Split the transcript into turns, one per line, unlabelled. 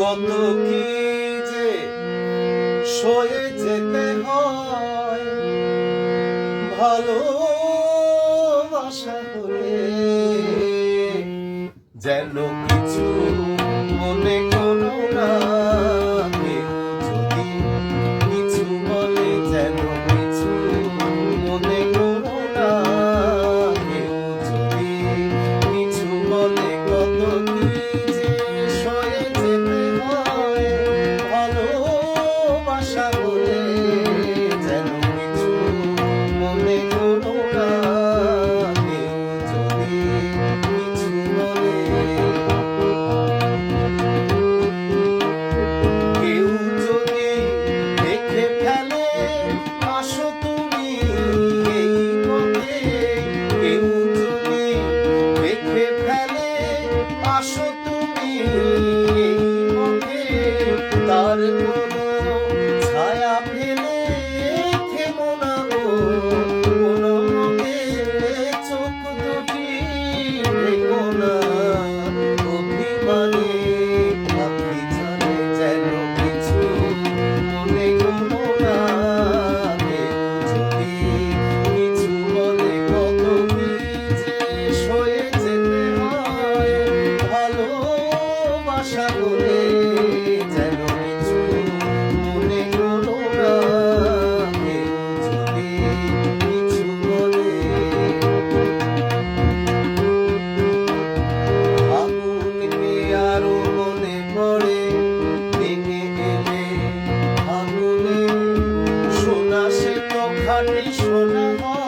কত কি যে সয়ে যেতে হয়। ভালো আশা হলে যেন কিছু মনে কোনো না। Lord. Krishna Mohan.